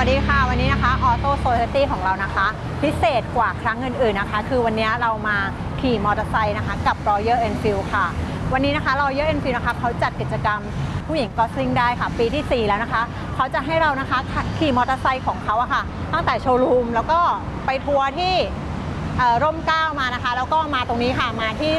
Auto Society ของเรานะคะ พิเศษกว่าครั้งอื่นๆนะคะ คือวันนี้เรามาขี่มอเตอร์ไซค์นะคะ กับ Royal Enfield ค่ะ วันนี้นะคะ Royal Enfield นะคะเขาจัดกิจกรรมผู้หญิงก็ซิ่งได้ค่ะ ปีที่ 4 แล้วนะคะ เขาจะให้เรานะคะขี่มอเตอร์ไซค์ของเขาอะค่ะ ตั้งแต่โชว์รูมแล้วก็ไปทัวร์ที่ร่มเก้ามานะคะ แล้วก็มาตรงนี้ค่ะมาที่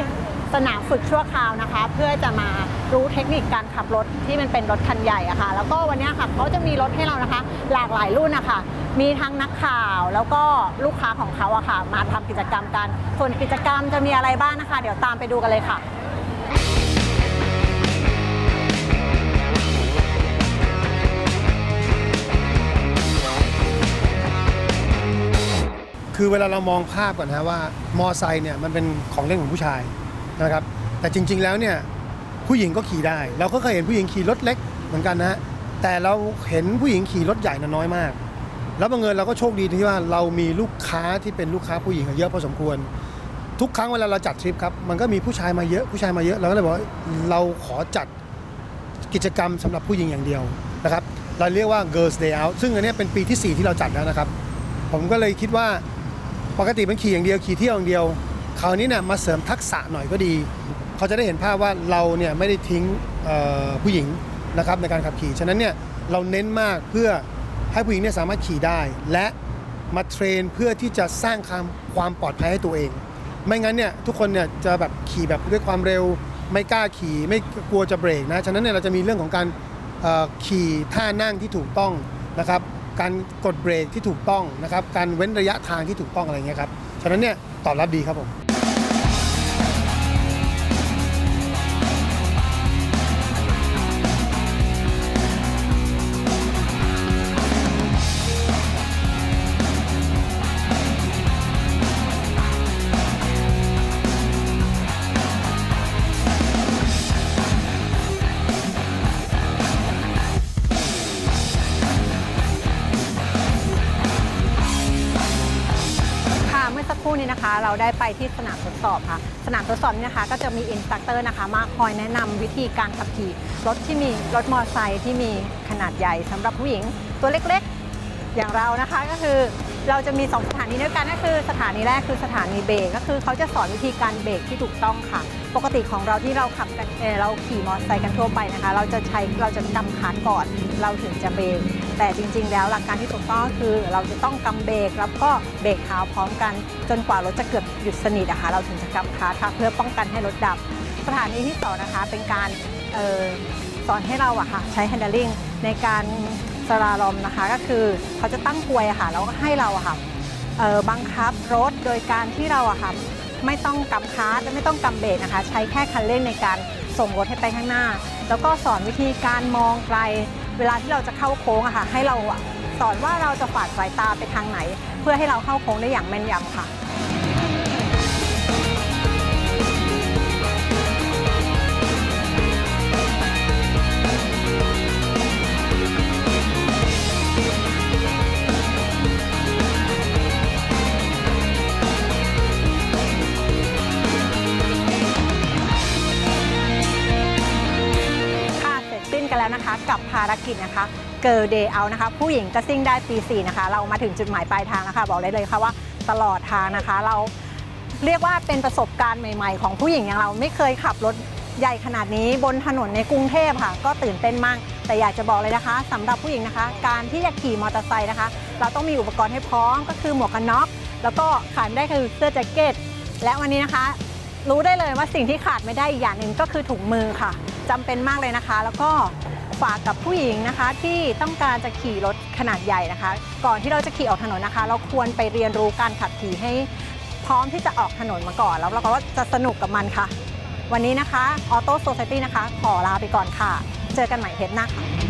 สนามฝึกชั่วคราวนะคะ เพื่อจะมารู้เทคนิคการขับรถที่มันเป็นรถคันใหญ่อะค่ะ แล้วก็วันนี้ค่ะเขาจะมีรถให้เรานะคะ หลากหลายรุ่นนะคะมีทั้งนักข่าวแล้วก็ลูกค้าของเขาอะค่ะ มาทำกิจกรรมกัน ส่วนกิจกรรมจะมีอะไรบ้างนะคะ เดี๋ยวตามไปดูกันเลยค่ะคือเวลาเรามองภาพก่อนนะว่ามอไซค์เนี่ยมันเป็นของเล่นของผู้ชาย นะครับ แต่จริง ๆ แล้วเนี่ยผู้หญิงก็ขี่ได้ เราก็เคยเห็นผู้หญิงขี่รถเล็กเหมือนกันนะฮะแต่เราเห็นผู้หญิงขี่รถใหญ่นะน้อยมาก แล้วบังเอิญเราก็โชคดีที่ว่าเรามีลูกค้าที่เป็นลูกค้าผู้หญิงเยอะพอสมควร ทุกครั้งเวลาเราจัดทริปครับมันก็มีผู้ชายมาเยอะผู้ชายมาเยอะเราก็เลยบอกเราขอจัดกิจกรรมสำหรับผู้หญิงอย่างเดียวนะครับเราเรียกว่า Girls Day Out ซึ่งอันนี้เป็นปีที่ 4 ที่เราจัดแล้วนะครับ ผมก็เลยคิดว่าปกติมันขี่อย่างเดียวขี่เที่ยวอย่างเดียว คราวนี้เนี่ยมาเสริมทักษะหน่อยก็ดี เขาจะได้เห็นภาพว่าเราเนี่ยไม่ได้ทิ้งผู้หญิงนะครับในการขับขี่ ฉะนั้นเนี่ยเราเน้นมากเพื่อให้ผู้หญิงเนี่ยสามารถขี่ได้ และมาเทรนเพื่อที่จะสร้างความความปลอดภัยให้ตัวเอง ไม่งั้นเนี่ยทุกคนเนี่ยจะแบบขี่แบบด้วยความเร็ว ไม่กล้าขี่ไม่กลัวจะเบรกนะ ฉะนั้นเนี่ยเราจะมีเรื่องของการขี่ท่านั่งที่ถูกต้องนะครับ การกดเบรกที่ถูกต้องนะครับ การเว้นระยะทางที่ถูกต้องอะไรเงี้ยครับ ฉะนั้นเนี่ยตอบรับดีครับผม มื่อสักครู่นี้นะคะ เราได้ไปที่สนามทดสอบค่ะ สนามทดสอบนี้นะคะ ก็จะมีอินสตัคเตอร์นะคะ มาคอยแนะนำวิธีการขับขี่รถที่มีรถมอเตอร์ไซค์ที่มีขนาดใหญ่สำหรับผู้หญิงตัวเล็กๆ อย่างเรานะคะก็คือเราจะมี 2 สถานีด้วยกันก็คือ สถานีแรกคือสถานีเบรกก็คือเขาจะสอนวิธีการเบรกที่ถูกต้องค่ะ ปกติของเราที่เราขับกันเเราขี่มอเตอร์ไซค์กันทั่วไปนะคะ เราจะใช้เราจะกำคันก่อน เราถึงจะเบรก แต่จริง ๆ แล้วหลักการที่ถูกต้องก็คือ เราจะต้องกำเบรกแล้วก็เบรกเท้าพร้อมกัน จนกว่ารถจะเกือบหยุดสนิทอะคะเราถึงจะกำคลัดค่ะเพื่อป้องกันให้รถดับ สถานีที่สองนะคะเป็นการออสอนให้เราอะค่ะใช้ handling ในการสลาลอมนะคะก็คือเขาจะตั้งกลวยค่ะแล้วก็ให้เราอะค่ะบังคับรถโดยการที่เราอะค่ะไม่ต้องกำคาร์ดและไม่ต้องกำเบรกนะคะ ใช้แค่คันเร่งในการส่งรถให้ไปข้างหน้า แล้วก็สอนวิธีการมองไกล เวลาที่เราจะเข้าโค้งอะค่ะให้เราสอนว่าเราจะฝาดสายตาไปทางไหน เพื่อให้เราเข้าโค้งได้อย่างแม่นยำค่ะ กันแล้วนะคะกับภารกิจนะคะ Girl Day Out นะคะ ผู้หญิงก็ซิ่งได้ปี4นะคะ เรามาถึงจุดหมายปลายทางนะคะ บอกได้เลยค่ะว่าตลอดทางนะคะ เราเรียกว่าเป็นประสบการณ์ใหม่ ๆ ของผู้หญิงอย่างเราไม่เคยขับรถใหญ่ขนาดนี้บนถนนในกรุงเทพค่ะ ก็ตื่นเต้นมาก แต่อยากจะบอกเลยนะคะสำหรับผู้หญิงนะคะ การที่จะขี่มอเตอร์ไซค์นะคะ เราต้องมีอุปกรณ์ให้พร้อมก็คือหมวกกันน็อกแล้วก็ขาดไม่ได้คือเสื้อแจ็คเก็ตและวันนี้นะคะ รู้ได้เลยว่าสิ่งที่ขาดไม่ได้อีกอย่างหนึ่งก็คือถุงมือค่ะจำเป็นมากเลยนะคะ แล้วก็ ฝากกับผู้หญิงนะคะ ที่ต้องการจะขี่รถขนาดใหญ่นะคะ ก่อนที่เราจะขี่ออกถนนนะคะ เราควรไปเรียนรู้การขับขี่ให้พร้อมที่จะออกถนนมาก่อน แล้วเราก็จะสนุกกับมันค่ะ วันนี้นะคะออโต้โซเซตี้นะคะ ขอลาไปก่อนค่ะ เจอกันใหม่เทปหน้าค่ะ